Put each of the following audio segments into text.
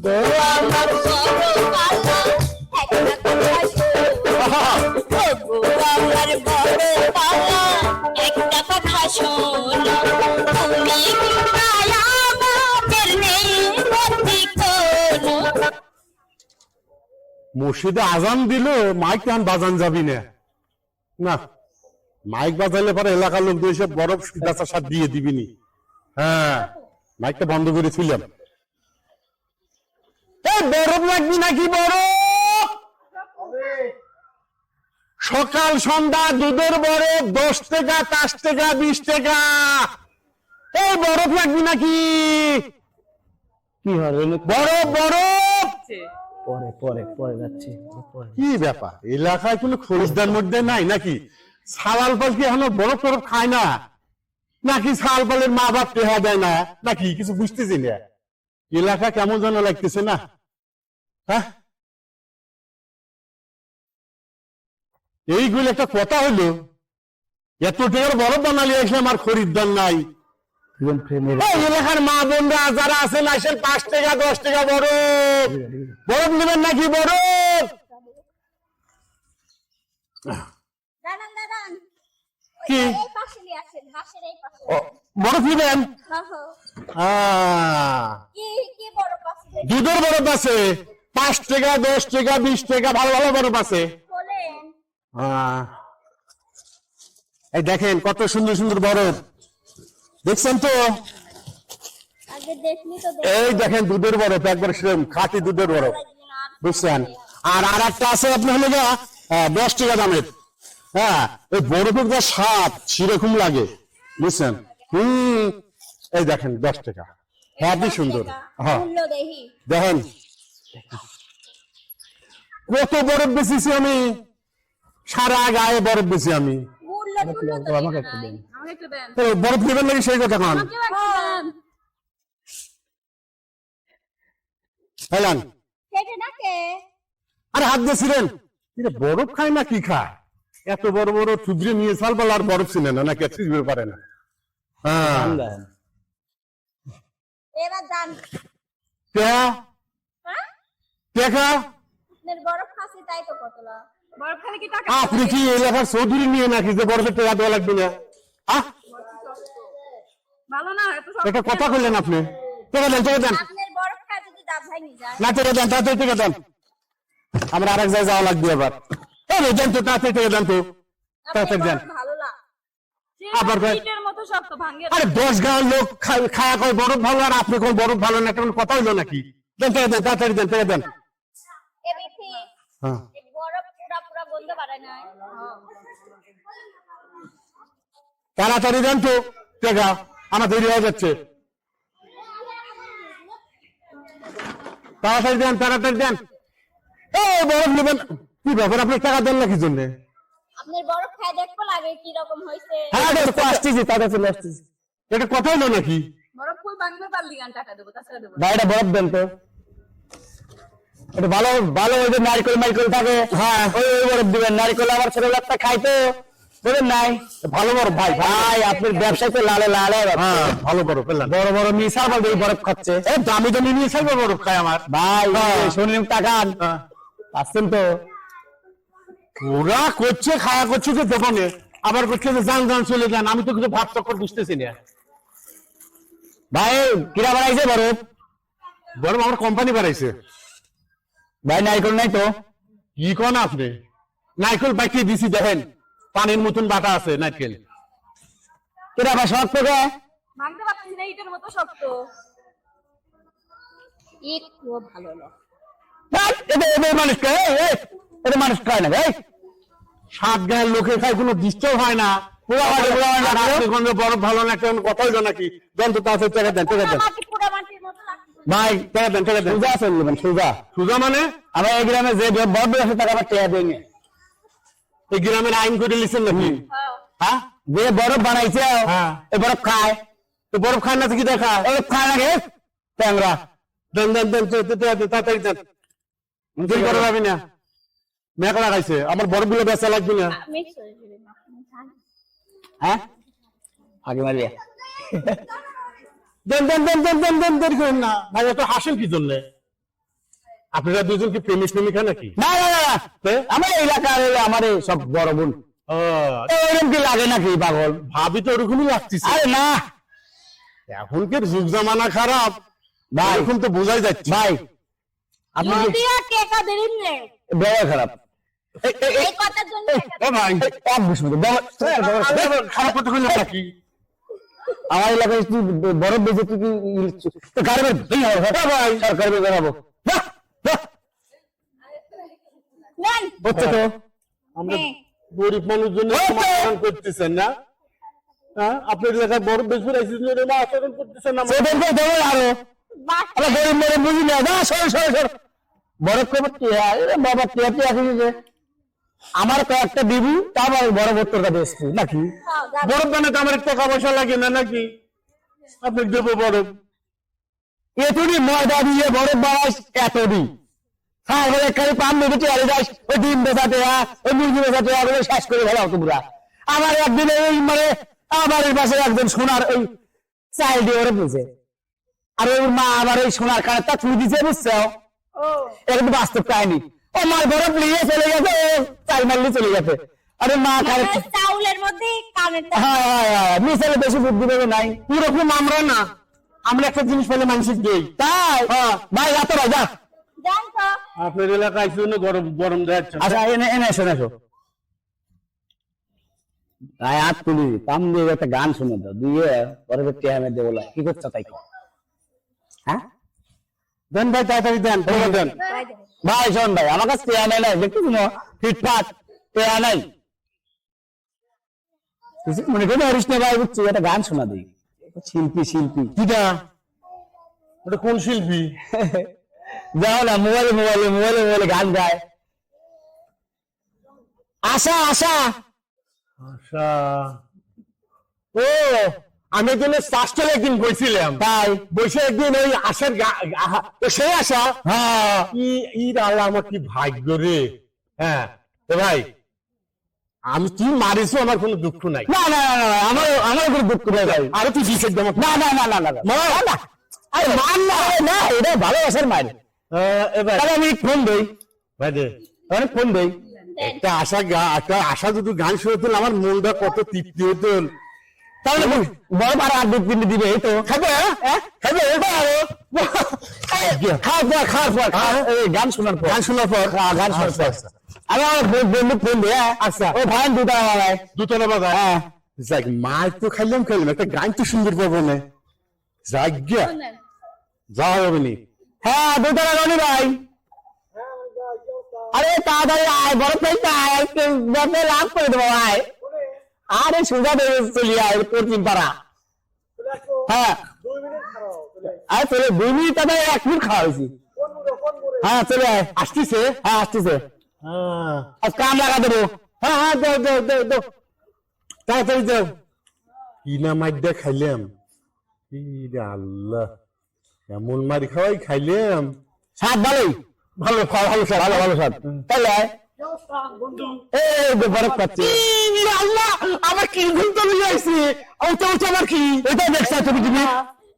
একটা মসজিদে আজান দিল মাইক কান বাজান যাবি না। মাইক বাজাইলে পরে এলাকার লোক দিয়ে বরফ গাছা সার দিয়ে দিবিনি হ্যাঁ মাইকটা বন্ধ করে ছিলাম এই লাগবি নাকি বরফ সকাল সন্ধ্যা দুধের বরফ দশ টাকা পাঁচ টাকা বিশ টাকা। এই বরফ লাগবি নাকি? কি হবে বরফ বরফ পরে পরে পরে যাচ্ছি। কি ব্যাপার? এলাকায় কোনো খরিদ্দার মধ্যে নাই নাকি? সালাল পাল কি এখনও বরফ টরফ খায় না? নাকি সাল পালের মা বাপ টেহা দেয় না? নাকি কিছু বুঝতেছি না। এলাকা কেমন যেন লাগতেছে না? হ্যাঁ? এইগুলো একটা কথা হইল এত টাকার বরফ বানালি আসলাম আর খরিদ্দার নাই। দুজন ফ্রেমের এই এলাকার মা বোনরা যারা আছেন আসেন পাঁচ টাকা দশ টাকা বরফ। বরফ নেবেন নাকি বরফ? দাঁড়ান দাঁড়ান। কি? এই পাশে নিয়ে আসেন হাঁসের এই পাশে ও, বরফ নেবেন। আহ, কি কি বড় পাশে দুধের বরফ আছে। পাঁচ টাকা দশ টাকা বিশ টাকা ভালো ভালো বরফ আছে। বলেন। এই দেখেন কত সুন্দর সুন্দর বরফ। দেখছেন তো? এই দেখেন দুধের বরফ একবার খাঁটি দুধের বরফ। বুঝছেন? আর আর একটা আছে আপনার হলো গা আহ, দশ টাকা দামের। হ্যাঁ ওই বরফের যা স্বাদ সেরকম লাগে। বুঝছেন? হম এই দেখেন দশ টাকা। হ্যাঁ সুন্দর। হ্যাঁ। দেখেন কত বরফ বেশিছি আমি সারা গায়ে বরফ বেশি আমি। বরফ নেবেন নাকি সেই কথা কান? হেলান। আরে হাত দিয়েছিলেন এটা বরফ খায় না কি খায়? এত বড় বড় চুদ্রে নিয়ে সাল বল আর বরফ ছিলেন না নাকি চিনবে পারে না? হ্যাঁ। এবার হ্যাঁ দেখা। আপনার বরফ খাসি তাই তো কতলা বরফ খালি কি টাকা আপনি কি এলাকার চৌধুরী নিয়ে নাকি যে বরফের টাকা দেওয়া লাগবে না? আহ? কথা বললেন আপনি। টাকা দেন টাকা দেন। আপনার বরফ খায় যদি দাঁত ভাঙি যায়। না টাকা দেন তাড়াতাড়ি টাকা দেন। আমরা আরেক জায়গায় যাওয়া লাগবে এবার। এই রে, দেন তো তাড়াতাড়ি টাকা দেন তো। তাড়াতাড়ি দেন। বরফ ভালো না। আবার কয়- ইটের মতো শক্ত ভাঙে আরে দশ গাঁয়ের লোক কয় বরফ ভালো আর আপনি কোন বরফ ভালো না কেমন কথা হইল নাকি? দেন টাকা দেন তাড়াতাড়ি দেন টাকা দেন। হ্যাঁ। পারে না তাড়াতাড়ি দেন তো টাকা আমার দেরি হয়ে যাচ্ছে। তাড়াতাড়ি দেন তাড়াতাড়ি দেন। এই বরফ নেবেন কি ব্যাপার আপনি টাকা দেন না কি জন্যে? আপনার বরফ খায় দেখব লাগে কি রকম হয়েছে হ্যাঁ আসতেছি তাতে চলে আসতেছি। এটা কথা নাকি? বরফ ফুল ভাঙবে পারলি গান টাকা দেবো তাছাড়া দেবো। ভাইটা বরফ দেন তো। ভালো ভালো ওই যে নারকেল মাইকেল থাকে। হ্যাঁ। ওই ওই বরফ দিবেন। নারকেল আমার বাচ্চা খাইতো। বলেন নাই। ভালো বরফ ভাই ভাই আপনার ব্যবসায় তো লালে লালে হ্যাঁ ভালো বরফ বড় বড় মিশা বলতে বরফ খাচ্ছে। এ দামি দামি নিয়ে বরফ খায় আমার। ভাই হ্যাঁ। টাকান হ্যাঁ। আসছেন তো? ওরা করছে খাওয়া করছে যে দোকানে। আবার করছে যে যান যান চলে যান। আমি তো কিছু ভাব চক্কর বুঝতেছি না। ভাই কিরা বাড়াইছে বরফ? বরফ আমার কোম্পানি বাড়াইছে ভাই নারকেল নাই তো? কি কোন আপনি নাইকেল বাইকে দিছি দেখেন পানির মতন বাটা আছে নাইকেল কিরা ভাই থেকে ভাঙতে পারতেছি না ইটের মতো শক্ত। ভালো না। মানুষ খায় না ভাই। সাত গায়ের লোকের খায় কোনো ডিস্টার্ব হয় না। বরফ ভালো না কেমন নাকি? দেন তো টাকা দেন টাকা দেন মাটি পুরা মাটির মতো লাগছে ভাই টাকা দেন টাকা দেন। সুজা আছে বলবেন সুজা। সুজা মানে? আমার এই গ্রামে যে বড় আছে তাকে আমার টেয়া দেয়নি। এই গ্রামের আইন করে লিখছেন নাকি? হ্যাঁ? যে বরফ বানাইছে হ্যাঁ। এই বরফ খায়। তো বরফ খায় না তো কি দেখা? ওই খায় না গে ট্যাংরা। দেন দেন দেন তো- তো- তো- তো- তাড়াতাড়ি দেন। দেরি করা যাবে না। মেঘলা খাইছে আমার বরফগুলো বেচা লাগবে না। হ্যাঁ? আগে মারিয়া। দেন দেন দেন দেন দেন দেন দেরি করেন না। ভাই এত হাসেন কি জন্য আপনারা দুজন কি প্রেমিক প্রেমিকা নাকি? না না না আমার এলাকার আমার সব বড় বোন। এরকম কি লাগে নাকি পাগল? ভাবি তো ওরকমই লাগতেছে। আরে না। এখনকার যুগ জামানা খারাপ। ভাই। এখন তো বোঝাই যাচ্ছে। ভাই। আপনি টেকা ব্যবহার খারাপ। এই- কথার জন্য ভাই খারাপ কথা কইলে নাকি? আমার এলাকায় তুই বরফ বেঁচে তুই কি তো গাড়ি ভেঙে হবে হ্যাঁ সরকারি বেরাবো তো। আমরা। গরিব মানুষজন সমাধান করতেছেন না? হ্যাঁ? আপনার এলাকায় বড় বেশ আইসিস না আচরণ করতেছেন না? সেদেরকে দেবো আরও। আমরা গরিব মেরে বুঝি না। সর সর সর। বরফ টিয়া এ বাবা টিয়া টিয়া খেয়েছে আমার কয়েকটা দিবি তারপর বড় ভোট্টোর কাছে এসছি নাকি। বরফ বানাতে আমার টাকা পয়সা লাগে না নাকি? আপনি দেবো বরফ এতটি ময়দা দিয়ে বরফ বানাইস এতটি হ্যাঁ ওই পান চেয়ারে যাস ওই ডিম বেচাতে হ্যাঁ ওই মুরগি বেচাতে ওগুলো শেষ করে ফেলাও তোমরা। আমার একদিন এই মানে আমার পাশে একজন সোনার ওই চাইল্ড দিয়ে ওরে বুঝে আর ওই মা আবার ওই সোনার কানেরটা তুই দিছে বুঝছ? এটা কিন্তু বাস্তব কাহিনী। ও মার বরফ নিয়ে চলে গেছে ও চাই মারলি চলে গেছে। আরে মা মানে চাউলের মধ্যে কানেরটা হ্যাঁ হ্যাঁ হ্যাঁ মিশালে বেশি বুদ্ধি দেবে নাই। পুরোপুরি আমরা না। আমরা একটা জিনিস পেলে মানুষের দেই। তাই? ভাই রাতে ভাই যা আপনার এলাকায় আইসিস গরম গরম দেখাচ্ছে আচ্ছা এনে এনে এসো এসো। গায়ে হাত তুলি। পাম দিয়ে একটা গান শুনে দাও। দিয়ে পরে টিয়া আমি দেবো লা। কি করছ তাই কর। হ্যাঁ? দেন ভাই তাড়াতাড়ি দেন। দেন। ভাই শোন ভাই আমার কাছে টিয়া নাই নাই দেখতে শুনো ফিটফাট টিয়া নাই। মনে করে হরিস না ভাই বুঝছি একটা গান শোনা দিই শিল্পী শিল্পী। কিটা? ওটা কোন শিল্পী? যাও না মোবাইলে মোবাইলে মোবাইলে মোবাইলে গান গায়। আশা আশা। আচ্ছা ও আমি জন্য ফার্স্টে একদিন বইছিলাম তাই বসে একদিন ওই আসার সেই আসা হ্যাঁ ঈদ আল্লাহ আমার কি ভাগ্য রে হ্যাঁ ভাই আমি তুই মারিছো আমার কোনো দুঃখ নাই না না না আমার আমার কোনো দুঃখ নাই ভাই আর তুই দিছিস না না না না না না আরে মান না না এটা ভালোবাসার মান এবার আমি ফোন দেই ভাই দে আরে ফোন দেই একটা আশা একটা আশা যদি গান শুনতেন আমার মনটা কত তৃপ্তি হতো তাহলে বড় পাড়া আর দুধ কিনে দিবে এই তো। খাবে? হ্যাঁ। খাবে? খাওয়া পর খাওয়ার পর। গান শোনার পর। গান শোনার পর। গান শোনার পর। আমি আমার বন্ধু বন্ধু ফোন দিই আচ্ছা। ও ভাই দুতলা হ্যাঁ। যাক তো খাইলাম খাইলাম। একটা গান তো সুন্দর পাবো না যাক গিয়া। যাওয়া হবে নি। হ্যাঁ দুতলা রনি ভাই। আরে তাড়াতাড়ি আয় বড় পেয়ে আয় লাভ করে দেবো আয় আরে সুজা দেবে চলি আয় পশ্চিম পাড়া হ্যাঁ। আরে চলে দুই মিনিট তাদের এক মিনিট খাওয়া হয়েছি। হ্যাঁ চলে আয়। আসতেছে? হ্যাঁ আসতেছে। হ্যাঁ। আজ কাম লাগা দেবো। হ্যাঁ হ্যাঁ দাও দাও দাও দাও। তাড়াতাড়ি দাও। কি না মাইডা খাইলাম। আল্লাহ। এমন মারি খাওয়াই খাইলাম। স্বাদ ভালোই? ভালো খাওয়া ভালো স্বাদ ভালো ভালো স্বাদ। তাহলে আয়। এই যে বরফ আল্লাহ আমার কি ভুল তো নিয়ে আইছি ওটা ওটা আমার কি? এটা দেখছ তুমি তুমি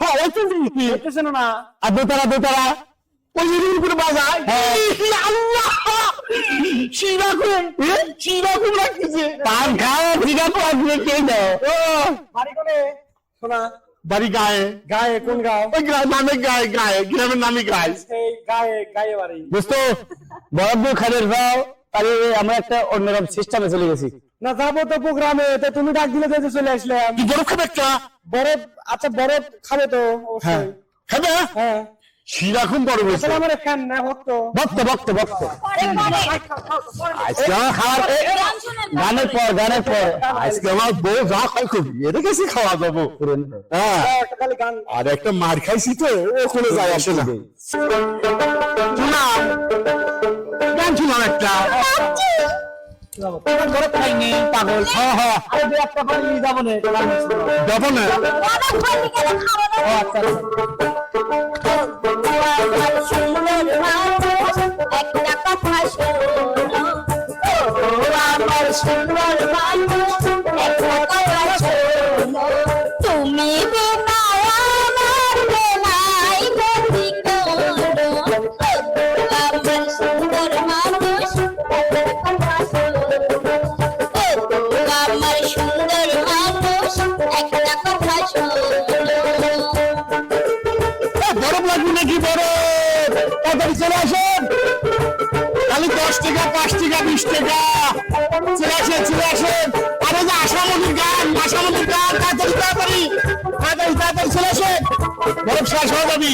হ্যাঁ ওইটা কি? দেখতেছ না? আর দোতারা দোতারা ওই যে করে বাজায়। আল্লাহ! কীরকম কীরকম লাগতেছে পান খাও ঠিক আছে কে দাও ও। বাড়ি কোনে? শোনা। বাড়ি গায়ে। গায়ে কোন গায়ে ওই গ্রাম নামে গায়ে গায়ে। গ্রামের নামে গায়ে। গায়ে গায়ে বাড়ি। দোস্ত খাও তাহলে আমরা একটা অন্যরকম সিস্টেমে চলে গেছি। না যাব তো প্রোগ্রামে। তো তুমি ডাক দিলে যে চলে আসলাম কি বরফ খাবে একটা? বরফ আচ্ছা বরফ খাবে তো হ্যাঁ। খাবে? হ্যাঁ। সেরকম বড় আমার ফ্যান না ভক্ত। ভক্ত ভক্ত ভক্ত। আজকে আমার খাওয়ার গানের পর গানের পর। আজকে আমার বউ যা খাই খুব। কাছে খাওয়া যাব। হ্যাঁ। গান। আর একটা মার খাইছি তো ও কোনো যায় আসে না। গান শুনলাম একটা পাগল আচ্ছা, আচ্ছা। আমার সুন্দর টাকা, পাঁচ টাকা, বিশ টাকা। চলে আসেন চলে আসেন। আরে যে আশামতির গান আশামতির গান, তাড়াতাড়ি তাড়াতাড়ি। তাড়াতাড়ি তাড়াতাড়ি চলে আসেন। বরফ শেষ হয়ে যাবি।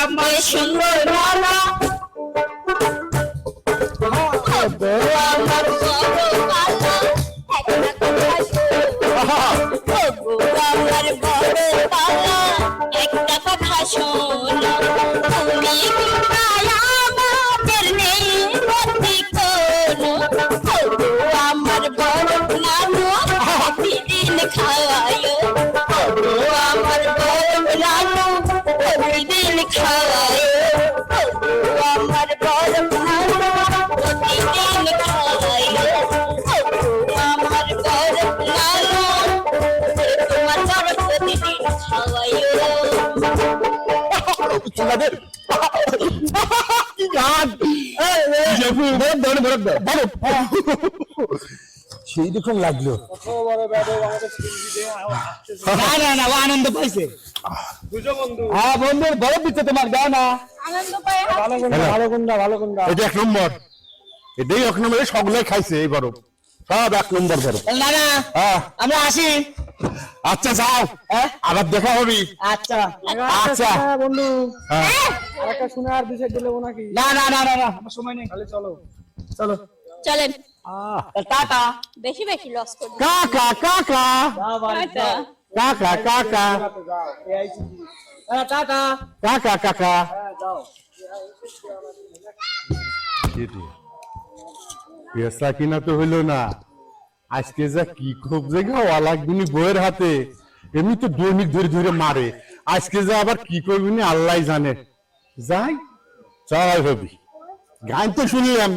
আমার সুন্দর মালা আমার বড় পালা একটা কথা শোনো আমার বড় পালা একটা কথা শোনো খাওয়ায় ওগো আমার বড় নানু প্রতিদিন খাওয়ায় ওগো আমার বড় নানু প্রতিদিন খাওয়ায় আমার তোমার প্রতিদিন তোমাদের কি গান জেফু দাও বরফ সেই রকম লাগল। কত বড় ব্যাধব আমাদের স্কুল দিতে না না না আনন্দ পাইছে হ্যাঁ বন্ধু বরফ দিচ্ছে তোমার দাও না ভালো কোনটা ভালো কোনটা এটা এক নম্বর। এটাই এক নম্বরে সবগুলাই খাইছে এই বরফ সব এক নম্বর বরফ না না হ্যাঁ। আমরা আসি। আচ্ছা যাও। হ্যাঁ? আবার দেখা হবে। আচ্ছা। আচ্ছা। হ্যাঁ বন্ধু হ্যাঁ। আরেকটা শুনে আর বিষয় দিলে নাকি? না না না না সময় নেই। তাহলে চলো। চলো। চলেন। টাটা বেশি বেশি লস করবেন কাকা কাকা। যা বাড়ি কাকা। কাকা তো যাও এই আইছি টাটা কাকা কাকা পেশা কিনা তো হইল না। আজকে যা কি খুব জায়গা ওয়ালাগুনি বইয়ের হাতে। এমনি তো দৈনিক ধরে ধরে মারে। আজকে যা আবার কি করবি নি আল্লাহ জানে। যাই চল হবি গান তো শুনলাম।